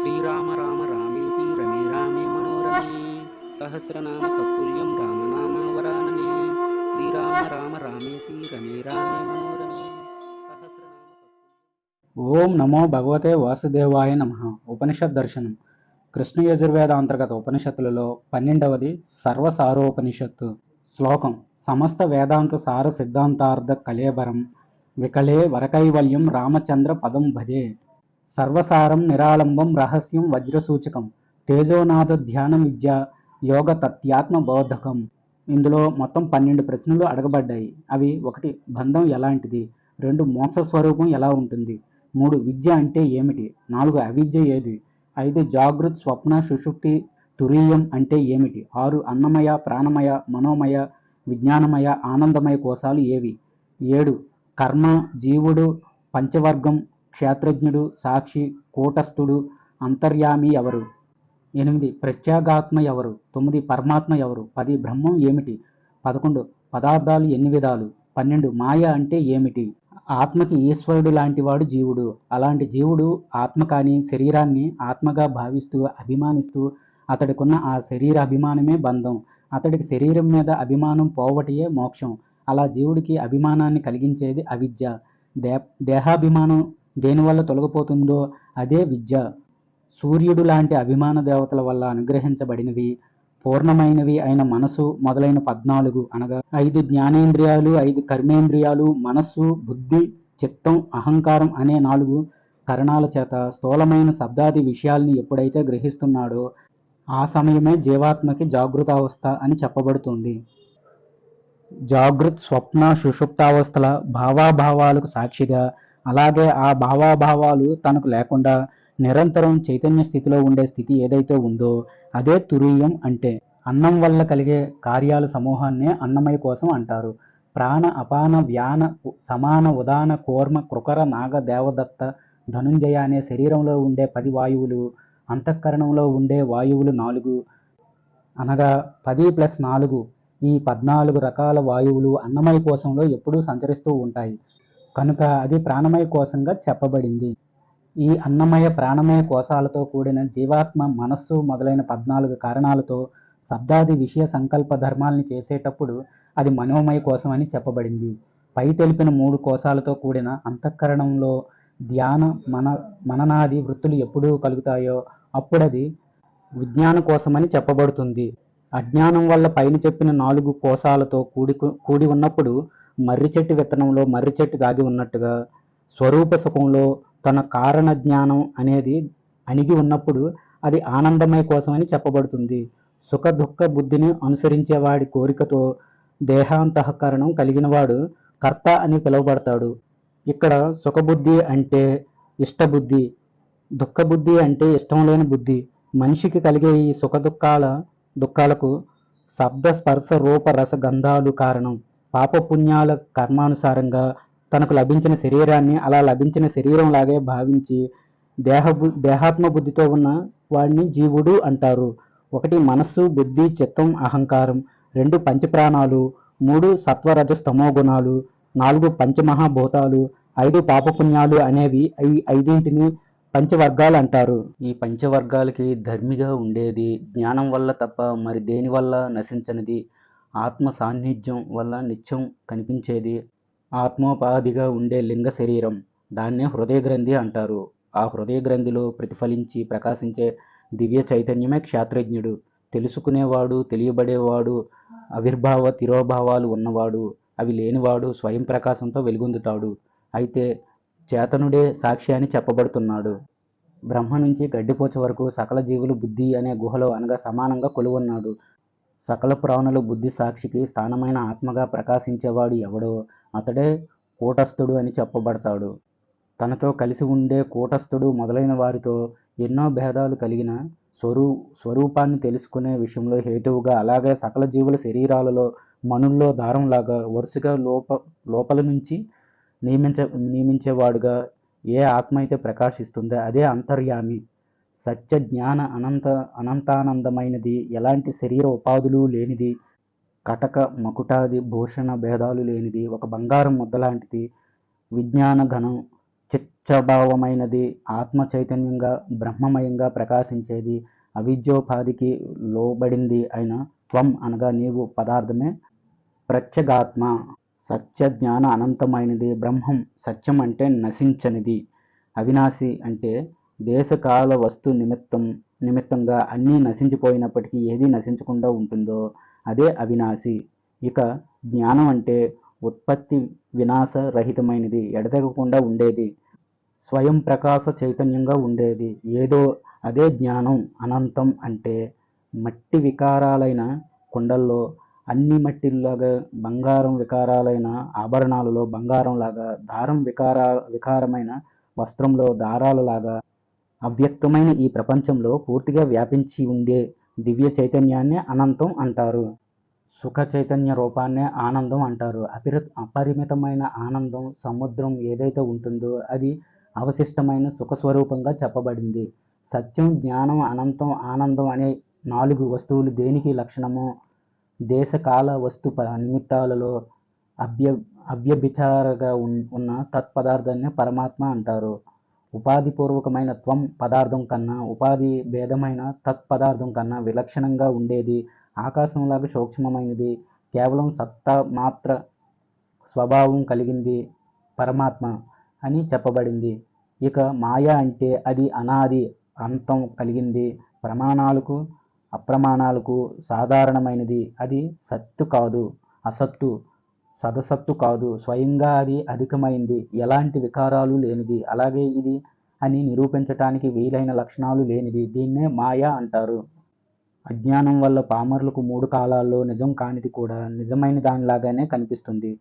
శ్రీరామ రామ రామేతి రమే రామే మనోరమే సహస్రనామ తత్తుల్యం రామనామ వరాననే శ్రీరామ రామ రామేతి రమే రామే మనోరమే ఓం నమో భగవతే వాసుదేవాయ నమ ఉపనిషత్ దర్శనం కృష్ణ యజుర్వేద అంతర్గత ఉపనిషత్తులలో పన్నెండవది సర్వసారోపనిషత్తు శ్లోకం. సమస్త వేదాంత సార సిద్ధాంతార్థ కలేబరం వికలే వరకైవల్యం రామచంద్ర పదం భజే। సర్వసారం నిరాళంబం రహస్యం వజ్రసూచకం తేజోనాథ ధ్యాన విద్య యోగ తత్యాత్మ బోధకం. ఇందులో మొత్తం పన్నెండు ప్రశ్నలు అడగబడ్డాయి. అవి ఒకటి బంధం ఎలాంటిది? రెండు మోక్ష స్వరూపం ఎలా ఉంటుంది? మూడు విద్య అంటే ఏమిటి? నాలుగు అవిద్య ఏది? ఐదు జాగృత్ స్వప్న సుషుప్తి తురీయం అంటే ఏమిటి? ఆరు అన్నమయ ప్రాణమయ మనోమయ విజ్ఞానమయ ఆనందమయ కోశాలు ఏవి? ఏడు కర్మ జీవుడు పంచవర్గం క్షేత్రజ్ఞుడు సాక్షి కూటస్థుడు అంతర్యామి ఎవరు? ఎనిమిది ప్రత్యేగాత్మ ఎవరు? తొమ్మిది పరమాత్మ ఎవరు? పది బ్రహ్మం ఏమిటి? పదకొండు పదార్థాలు ఎన్ని విధాలు? పన్నెండు మాయ అంటే ఏమిటి? ఆత్మకి ఈశ్వరుడు లాంటివాడు జీవుడు. అలాంటి జీవుడు ఆత్మ కాని శరీరాన్ని ఆత్మగా భావిస్తూ అభిమానిస్తూ అతడికున్న ఆ శరీర అభిమానమే బంధం. అతడికి శరీరం మీద అభిమానం పోవటయే మోక్షం. అలా జీవుడికి అభిమానాన్ని కలిగించేది అవిద్య. దే దేహాభిమానం దేనివల్ల తొలగిపోతుందో అదే విద్య. సూర్యుడు లాంటి అభిమాన దేవతల వల్ల అనుగ్రహించబడినవి పూర్ణమైనవి అయిన మనసు మొదలైన పద్నాలుగు అనగా ఐదు జ్ఞానేంద్రియాలు ఐదు కర్మేంద్రియాలు మనస్సు బుద్ధి చిత్తం అహంకారం అనే నాలుగు కరణాల చేత స్థూలమైన శబ్దాది విషయాల్ని ఎప్పుడైతే గ్రహిస్తున్నాడో ఆ సమయమే జీవాత్మకి జాగృతావస్థ అని చెప్పబడుతుంది. జాగృత్ స్వప్న సుషుప్తావస్థల భావాభావాలకు సాక్షిగా అలాగే ఆ భావాభావాలు తనకు లేకుండా నిరంతరం చైతన్య స్థితిలో ఉండే స్థితి ఏదైతే ఉందో అదే తురీయం అంటే అన్నం వల్ల కలిగే కార్యాల సమూహాన్నే అన్నమయ కోసం అంటారు. ప్రాణ అపాన వ్యాన సమాన ఉదాన కూర్మ కృకర నాగ దేవదత్త ధనుంజయ అనే శరీరంలో ఉండే పది వాయువులు అంతఃకరణంలో ఉండే వాయువులు నాలుగు అనగా పది ప్లస్ నాలుగు ఈ పద్నాలుగు రకాల వాయువులు అన్నమయ కోశంలో ఎప్పుడూ సంచరిస్తూ ఉంటాయి. కనుక అది ప్రాణమయ కోశంగా చెప్పబడింది. ఈ అన్నమయ ప్రాణమయ కోశాలతో కూడిన జీవాత్మ మనస్సు మొదలైన పద్నాలుగు కారణాలతో శబ్దాది విషయ సంకల్ప ధర్మాల్ని చేసేటప్పుడు అది మనోమయ కోశం అని చెప్పబడింది. పై తెలిపిన మూడు కోశాలతో కూడిన అంతఃకరణంలో ధ్యాన మన మననాది వృత్తులు ఎప్పుడు కలుగుతాయో అప్పుడది విజ్ఞాన కోసమని చెప్పబడుతుంది. అజ్ఞానం వల్ల పైన చెప్పిన నాలుగు కోశాలతో కూడి కూడి ఉన్నప్పుడు మర్రి చెట్టు విత్తనంలో మర్రి చెట్టు దాగి ఉన్నట్టుగా స్వరూప సుఖంలో తన కారణ జ్ఞానం అనేది అణిగి ఉన్నప్పుడు అది ఆనందమయ కోసమని చెప్పబడుతుంది. సుఖ దుఃఖ బుద్ధిని అనుసరించేవాడి కోరికతో దేహాంతఃకరణం కలిగినవాడు కర్త అని పిలువబడతాడు. ఇక్కడ సుఖబుద్ధి అంటే ఇష్టబుద్ధి దుఃఖబుద్ధి అంటే ఇష్టం లేని బుద్ధి. మనిషికి కలిగే ఈ సుఖ దుఃఖాల దుఃఖాలకు శబ్ద స్పర్శ రూప రస గంధాలు కారణం. పాపపుణ్యాల కర్మానుసారంగా తనకు లభించిన శరీరాన్ని అలా లభించిన శరీరం లాగే భావించి దేహ దేహాత్మ బుద్ధితో ఉన్న వాడిని జీవుడు అంటారు. ఒకటి మనస్సు బుద్ధి చిత్తం అహంకారం. రెండు పంచప్రాణాలు. మూడు సత్వరజ స్తమో గుణాలు నాలుగు పంచమహాభూతాలు. ఐదు పాపపుణ్యాలు అనేవి ఈ ఐదింటిని పంచవర్గాలు అంటారు. ఈ పంచవర్గాలకి ధర్మిగా ఉండేది జ్ఞానం వల్ల తప్ప మరి దేని వల్ల నశించనిది? ఆత్మ సాన్నిధ్యం వల్ల నిత్యం కనిపించేది ఆత్మోపాధిగా ఉండే లింగ శరీరం. దాన్నే హృదయ గ్రంథి అంటారు. ఆ హృదయ గ్రంథిలో ప్రతిఫలించి ప్రకాశించే దివ్య చైతన్యమే క్షేత్రజ్ఞుడు. తెలుసుకునేవాడు తెలియబడేవాడు ఆవిర్భావ తిరోభావాలు ఉన్నవాడు అవి లేనివాడు స్వయం ప్రకాశంతో వెలుగొందుతాడు. అయితే చేతనుడే సాక్షి అని చెప్పబడుతున్నాడు. బ్రహ్మ నుంచి గడ్డిపోచ వరకు సకల జీవులు బుద్ధి అనే గుహలో అనగా సమానంగా కొలువున్నాడు. సకల ప్రాణుల బుద్ధి సాక్షికి స్థానమైన ఆత్మగా ప్రకాశించేవాడు ఎవడో అతడే కూటస్థుడు అని చెప్పబడతాడు. తనతో కలిసి ఉండే కూటస్థుడు మొదలైన వారితో ఎన్నో భేదాలు కలిగిన స్వరూ స్వరూపాన్ని తెలుసుకునే విషయంలో హేతువుగా అలాగే సకల జీవుల శరీరాలలో మనుల్లో దారంలాగా వరుసగా లోప లోపల నుంచి నియమించ నియమించేవాడుగా ఏ ఆత్మ అయితే ప్రకాశిస్తుందో అదే అంతర్యామి. సత్య జ్ఞాన అనంత అనంతానందమైనది. ఎలాంటి శరీర ఉపాధులు లేనిది. కటక మకుటాది భూషణ భేదాలు లేనిది. ఒక బంగారం ముద్దలాంటిది విజ్ఞాన ఘనం చిచ్చభావమైనది. ఆత్మ చైతన్యంగా బ్రహ్మమయంగా ప్రకాశించేది. అవిద్యోపాధికి లోబడింది అయిన త్వం అనగా నీవు పదార్థమే ప్రత్యగాత్మ. సత్య జ్ఞాన అనంతమైనది. బ్రహ్మం సత్యం అంటే నశించనిది. అవినాశి అంటే దేశకాల వస్తు నిమిత్తం నిమిత్తంగా అన్నీ నశించిపోయినప్పటికీ ఏది నశించకుండా ఉంటుందో అదే అవినాశి. ఇక జ్ఞానం అంటే ఉత్పత్తి వినాశ రహితమైనది ఎడతెగకుండా ఉండేది. స్వయం ప్రకాశ చైతన్యంగా ఉండేది. ఏదో అదే జ్ఞానం అనంతం అంటే మట్టి వికారాలైన కుండల్లో అన్ని మట్టిల్లాగా బంగారం వికారాలైన ఆభరణాలలో బంగారంలాగా దారం వికార వికారమైన వస్త్రంలో దారాలలాగా అవ్యక్తమైన ఈ ప్రపంచంలో పూర్తిగా వ్యాపించి ఉండే దివ్య చైతన్యాన్ని అనంతం అంటారు. సుఖ చైతన్య రూపాన్నే ఆనందం అంటారు. అపిర అపరిమితమైన ఆనందం సముద్రం ఏదైతే ఉంటుందో అది అవశిష్టమైన సుఖ స్వరూపంగా చెప్పబడింది. సత్యం జ్ఞానం అనంతం ఆనందం అనే నాలుగు వస్తువులు దేనికి లక్షణము? దేశకాల వస్తు నిమిత్తాలలో అభ్య అవ్యభిచారగా ఉన్న తత్పదార్థాన్ని పరమాత్మ అంటారు. ఉపాధిపూర్వకమైన త్వం పదార్థం కన్నా ఉపాధి భేదమైన తత్పదార్థం కన్నా విలక్షణంగా ఉండేది. ఆకాశంలాగా సూక్ష్మమైనది. కేవలం సత్తా మాత్ర స్వభావం కలిగింది పరమాత్మ అని చెప్పబడింది. ఇక మాయ అంటే అది అనాది అంతం కలిగింది. ప్రమాణాలకు అప్రమాణాలకు సాధారణమైనది. అది సత్తు కాదు అసత్తు. సదసత్తు కాదు స్వయంగా అది అధికమైంది. ఎలాంటి వికారాలు లేనిది. అలాగే ఇది అని నిరూపించటానికి వీలైన లక్షణాలు లేనిది. దీన్నే మాయా అంటారు. అజ్ఞానం వల్ల పామరులకు మూడు కాలాల్లో నిజం కానిది కూడా నిజమైన దానిలాగానే కనిపిస్తుంది.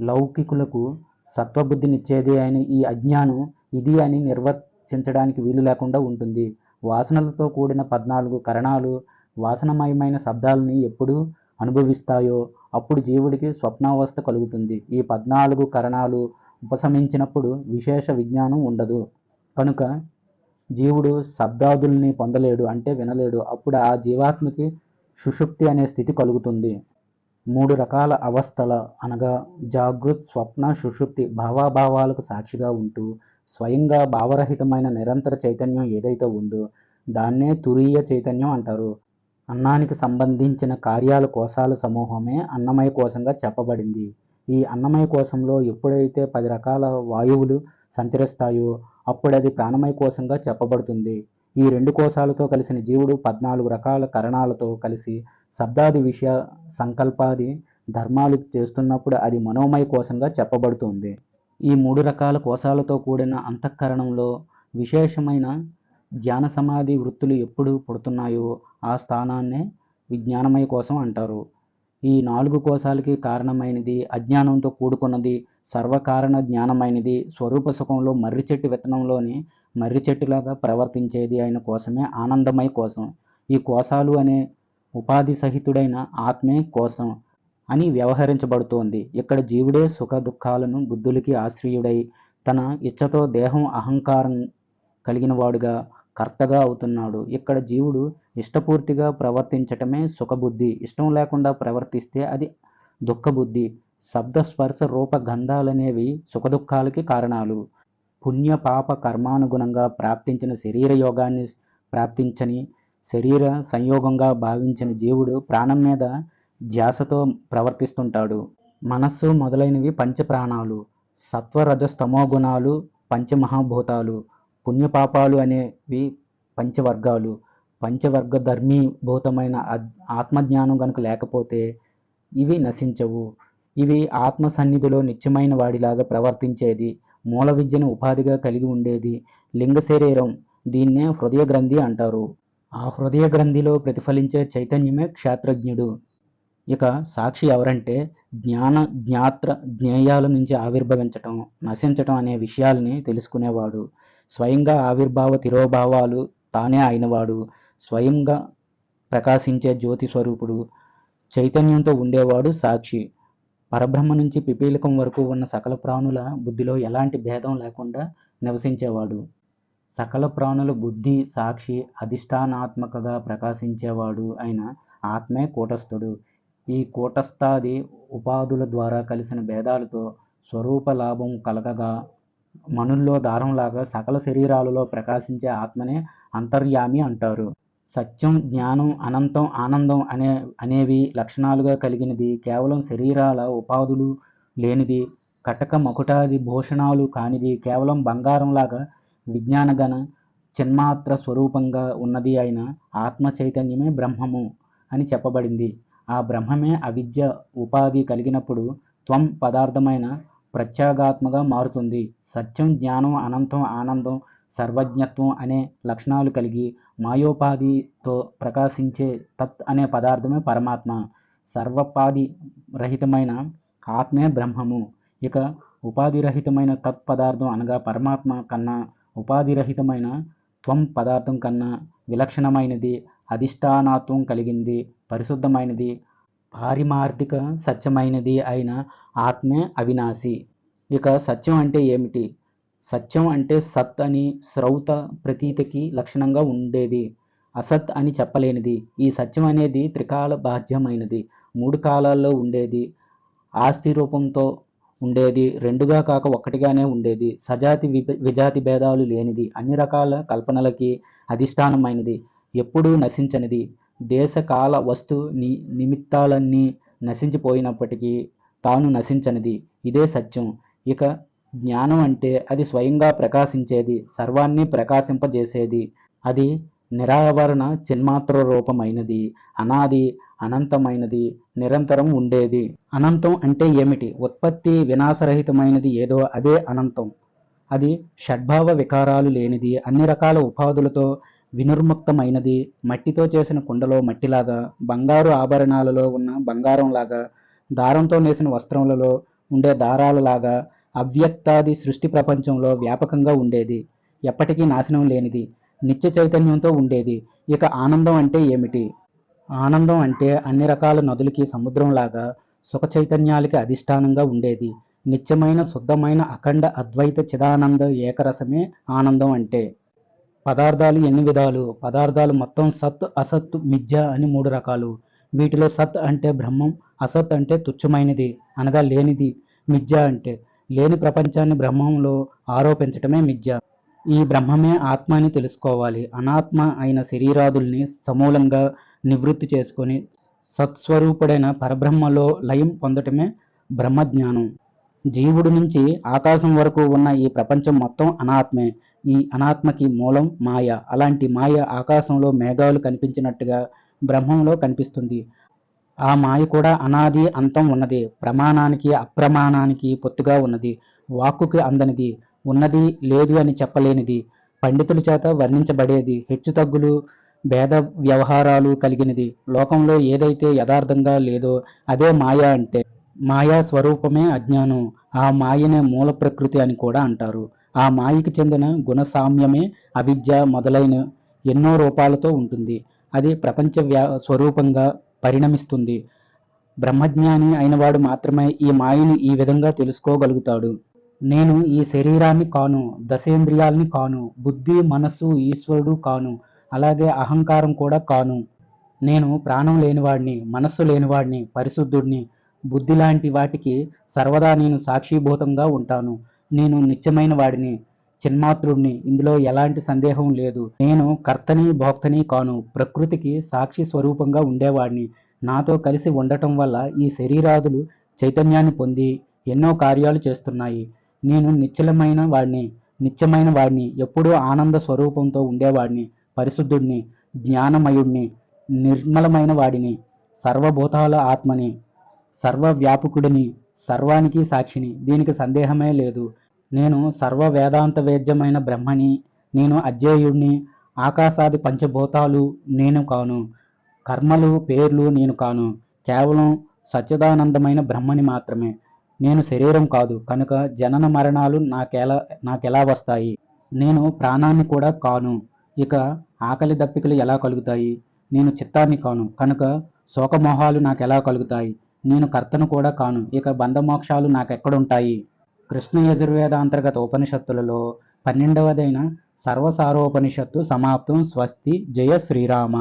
లౌకికులకు సత్వబుద్ధినిచ్చేది అయిన ఈ అజ్ఞానం ఇది అని నిర్వర్తించడానికి వీలు లేకుండా ఉంటుంది. వాసనలతో కూడిన పద్నాలుగు కరణాలు వాసనమయమైన శబ్దాలని ఎప్పుడు అనుభవిస్తాయో అప్పుడు జీవుడికి స్వప్నావస్థ కలుగుతుంది. ఈ పద్నాలుగు కరణాలు ఉపశమించినప్పుడు విశేష విజ్ఞానం ఉండదు. కనుక జీవుడు శబ్దాదుల్ని పొందలేడు అంటే వినలేడు. అప్పుడు ఆ జీవాత్మకి సుషుప్తి అనే స్థితి కలుగుతుంది. మూడు రకాల అవస్థల అనగా జాగృత్ స్వప్న సుషుప్తి భావాభావాలకు సాక్షిగా ఉంటూ స్వయంగా భావరహితమైన నిరంతర చైతన్యం ఏదైతే ఉందో దాన్నే తురీయ చైతన్యం అంటారు. అన్నానికి సంబంధించిన కార్యాల కోశాల సమూహమే అన్నమయ కోశంగా చెప్పబడింది. ఈ అన్నమయ కోశంలో ఎప్పుడైతే పది రకాల వాయువులు సంచరిస్తాయో అప్పుడు అది ప్రాణమయ కోశంగా చెప్పబడుతుంది. ఈ రెండు కోశాలతో కలిసిన జీవుడు పద్నాలుగు రకాల కరణాలతో కలిసి శబ్దాది విషయ సంకల్పాది ధర్మాలు చేస్తున్నప్పుడు అది మనోమయ కోశంగా చెప్పబడుతుంది. ఈ మూడు రకాల కోశాలతో కూడిన అంతఃకరణంలో విశేషమైన ధ్యాన సమాధి వృత్తులు ఎప్పుడు పుడుతున్నాయో ఆ స్థానాన్నే విజ్ఞానమయ కోసం అంటారు. ఈ నాలుగు కోశాలకి కారణమైనది అజ్ఞానంతో కూడుకున్నది సర్వకారణ జ్ఞానమైనది స్వరూప సుఖంలో మర్రి చెట్టు విత్తనంలోని మర్రి చెట్టులాగా ప్రవర్తించేది అయిన కోసమే ఆనందమయ కోసం ఈ కోశాలు అనే ఉపాధి సహితుడైన ఆత్మే కోసం అని వ్యవహరించబడుతోంది. ఇక్కడ జీవుడే సుఖ దుఃఖాలను బుద్ధులకి ఆశ్రయుడై తన ఇచ్చతో దేహం అహంకారం కలిగినవాడుగా కర్తగా అవుతున్నాడు. ఇక్కడ జీవుడు ఇష్టపూర్తిగా ప్రవర్తించటమే సుఖబుద్ధి. ఇష్టం లేకుండా ప్రవర్తిస్తే అది దుఃఖబుద్ధి. శబ్ద స్పర్శ రూప గంధాలనేవి సుఖదుఖాలకి కారణాలు. పుణ్య పాప కర్మానుగుణంగా ప్రాప్తించిన శరీర యోగాన్ని ప్రాప్తించని శరీర సంయోగంగా భావించిన జీవుడు ప్రాణం మీద ధ్యాసతో ప్రవర్తిస్తుంటాడు. మనస్సు మొదలైనవి పంచప్రాణాలు. సత్వరజస్తమో గుణాలు పంచమహాభూతాలు. పుణ్యపాపాలు అనేవి పంచవర్గాలు. పంచవర్గ ధర్మీభూతమైన ఆత్మజ్ఞానం కనుక లేకపోతే ఇవి నశించవు. ఇవి ఆత్మ సన్నిధిలో నిత్యమైన వాడిలాగా ప్రవర్తించేది. మూల విద్యను ఉపాధిగా కలిగి ఉండేది. లింగ శరీరం దీన్నే హృదయ గ్రంథి అంటారు. ఆ హృదయ గ్రంథిలో ప్రతిఫలించే చైతన్యమే క్షేత్రజ్ఞుడు. ఇక సాక్షి ఎవరంటే జ్ఞాన జ్ఞాత్ర జ్ఞేయాల నుంచి ఆవిర్భవించటం నశించటం అనే విషయాల్ని తెలుసుకునేవాడు. స్వయంగా ఆవిర్భావ తిరోభావాలు తానే అయినవాడు. స్వయంగా ప్రకాశించే జ్యోతి స్వరూపుడు. చైతన్యంతో ఉండేవాడు సాక్షి. పరబ్రహ్మ నుంచి పిపీలకం వరకు ఉన్న సకల ప్రాణుల బుద్ధిలో ఎలాంటి భేదం లేకుండా నివసించేవాడు. సకల ప్రాణుల బుద్ధి సాక్షి అధిష్టానాత్మకగా ప్రకాశించేవాడు అయిన ఆత్మే కూటస్థుడు. ఈ కూటస్థాది ఉపాధుల ద్వారా కలిసిన భేదాలతో స్వరూప లాభం కలగగా మనుల్లో దారంలాగా సకల శరీరాలలో ప్రకాశించే ఆత్మనే అంతర్యామి అంటారు. సత్యం జ్ఞానం అనంతం ఆనందం అనే అనేవి లక్షణాలుగా కలిగినది కేవలం శరీరాల ఉపాధులు లేనిది కటక మకుటాది భూషణాలు కానిది కేవలం బంగారంలాగా విజ్ఞానగణ చిన్మాత్ర స్వరూపంగా ఉన్నది అయిన ఆత్మ చైతన్యమే బ్రహ్మము అని చెప్పబడింది. ఆ బ్రహ్మమే అవిద్య ఉపాధి కలిగినప్పుడు త్వం పదార్థమైన ప్రత్యేగాత్మగా మారుతుంది. సత్యం జ్ఞానం అనంతం ఆనందం సర్వజ్ఞత్వం అనే లక్షణాలు కలిగి మాయోపాధితో ప్రకాశించే తత్ అనే పదార్థమే పరమాత్మ. సర్వోపాధి రహితమైన ఆత్మే బ్రహ్మము. ఇక ఉపాధిరహితమైన తత్ పదార్థం అనగా పరమాత్మ కన్నా ఉపాధిరహితమైన త్వం పదార్థం కన్నా విలక్షణమైనది అధిష్టానాత్వం కలిగింది పరిశుద్ధమైనది పారిమార్థిక సత్యమైనది అయిన ఆత్మే అవినాశి. ఇక సత్యం అంటే ఏమిటి? సత్యం అంటే సత్ అని శ్రౌత ప్రతీతికి లక్షణంగా ఉండేది. అసత్ అని చెప్పలేనిది. ఈ సత్యం అనేది త్రికాల బాధ్యమైనది. మూడు కాలాల్లో ఉండేది. ఆస్తి రూపంతో ఉండేది. రెండుగా కాక ఒక్కటిగానే ఉండేది. సజాతి విభ- విజాతి భేదాలు లేనిది. అన్ని రకాల కల్పనలకి అధిష్టానమైనది. ఎప్పుడూ నశించనిది. దేశ కాల వస్తు ని నిమిత్తాలన్నీ నశించిపోయినప్పటికీ తాను నశించనిది. ఇదే సత్యం. ఇక జ్ఞానం అంటే అది స్వయంగా ప్రకాశించేది సర్వాన్ని ప్రకాశింపజేసేది. అది నిరావరణ చిన్మాత్ర రూపమైనది. అనాది అనంతమైనది. నిరంతరం ఉండేది. అనంతం అంటే ఏమిటి? ఉత్పత్తి వినాశరహితమైనది ఏదో అదే అనంతం. అది షడ్భావ వికారాలు లేనిది. అన్ని రకాల ఉపాధులతో వినుర్ముక్తమైనది. మట్టితో చేసిన కుండలో మట్టిలాగా బంగారు ఆభరణాలలో ఉన్న బంగారంలాగా దారంతో నేసిన వస్త్రములలో ఉండే దారాలలాగా అవ్యక్తాది సృష్టి ప్రపంచంలో వ్యాపకంగా ఉండేది. ఎప్పటికీ నాశనం లేనిది నిత్య చైతన్యంతో ఉండేది. ఇక ఆనందం అంటే ఏమిటి? ఆనందం అంటే అన్ని రకాల నదులకి సముద్రంలాగా సుఖ చైతన్యాలకి అధిష్టానంగా ఉండేది. నిత్యమైన శుద్ధమైన అఖండ అద్వైత చిదానంద ఏకరసమే ఆనందం అంటే. పదార్థాలు ఎన్ని విధాలు? పదార్థాలు మొత్తం సత్ అసత్ మిథ్య అని మూడు రకాలు. వీటిలో సత్ అంటే బ్రహ్మం అసత్ అంటే తుచ్చమైనది అనగా లేనిది మిథ్య అంటే. లేని ప్రపంచాన్ని బ్రహ్మంలో ఆరోపించటమే మిథ్య. ఈ బ్రహ్మమే ఆత్మ అని తెలుసుకోవాలి. అనాత్మ అయిన శరీరాదుల్ని సమూలంగా నివృత్తి చేసుకొని సత్స్వరూపుడైన పరబ్రహ్మలో లయం పొందటమే బ్రహ్మజ్ఞానం. జీవుడి నుంచి ఆకాశం వరకు ఉన్న ఈ ప్రపంచం మొత్తం అనాత్మే. ఈ అనాత్మకి మూలం మాయ. అలాంటి మాయ ఆకాశంలో మేఘాలు కనిపించినట్టుగా బ్రహ్మంలో కనిపిస్తుంది. ఆ మాయ కూడా అనాది అంతం ఉన్నది. ప్రమాణానికి అప్రమాణానికి పొత్తుగా ఉన్నది. వాక్కుకి అందనిది. ఉన్నది లేదు అని చెప్పలేనిది. పండితుల చేత వర్ణించబడేది. హెచ్చుతగ్గులు భేద వ్యవహారాలు కలిగినది. లోకంలో ఏదైతే యథార్థంగా లేదో అదే మాయ అంటే మాయా స్వరూపమే అజ్ఞానం. ఆ మాయనే మూల ప్రకృతి అని కూడా అంటారు. ఆ మాయకి చెందిన గుణసామ్యమే అవిద్య మొదలైన ఎన్నో రూపాలతో ఉంటుంది. అది ప్రపంచ వ్యా స్వరూపంగా పరిణమిస్తుంది. బ్రహ్మజ్ఞాని అయినవాడు మాత్రమే ఈ మాయని ఈ విధంగా తెలుసుకోగలుగుతాడు. నేను ఈ శరీరాన్ని కాను దశేంద్రియాల్ని కాను బుద్ధి మనస్సు ఈశ్వరుడు కాను అలాగే అహంకారం కూడా కాను. నేను ప్రాణం లేనివాడిని మనస్సు లేనివాడిని పరిశుద్ధుడిని బుద్ధి లాంటి వాటికి సర్వదా నేను సాక్షిభూతంగా ఉంటాను. నేను నిత్యమైన వాడిని చిన్మాత్రుడిని ఇందులో ఎలాంటి సందేహం లేదు. నేను కర్తని భోక్తని కాను. ప్రకృతికి సాక్షి స్వరూపంగా ఉండేవాడిని. నాతో కలిసి ఉండటం వల్ల ఈ శరీరాదులు చైతన్యాన్ని పొంది ఎన్నో కార్యాలు చేస్తున్నాయి. నేను నిశ్చలమైన వాడిని నిత్యమైన వాడిని ఎప్పుడూ ఆనంద స్వరూపంతో ఉండేవాడిని పరిశుద్ధుడిని జ్ఞానమయుడిని నిర్మలమైన వాడిని సర్వభూతాల ఆత్మని సర్వవ్యాపకుడిని సర్వానికి సాక్షిని. దీనికి సందేహమే లేదు. నేను సర్వ వేదాంత వేద్యమైన బ్రహ్మని నేను అజ్జేయుణ్ణి ఆకాశాది పంచభూతాలు నేను కాను. కర్మలు పేర్లు నేను కాను. కేవలం సచ్చిదానందమైన బ్రహ్మని మాత్రమే. నేను శరీరం కాదు. కనుక జనన మరణాలు నాకెలా నాకెలా వస్తాయి? నేను ప్రాణాన్ని కూడా కాను. ఇక ఆకలి దప్పికలు ఎలా కలుగుతాయి? నేను చిత్తాన్ని కాను. కనుక శోకమోహాలు నాకెలా కలుగుతాయి? నేను కర్తను కూడా కాను. ఇక బంధమోక్షాలు నాకెక్కడుంటాయి? కృష్ణ యజుర్వేద అంతర్గత ఉపనిషత్తులలో పన్నెండవదైన సర్వసారోపనిషత్తు సమాప్తం. స్వస్తి. జయ శ్రీరామ.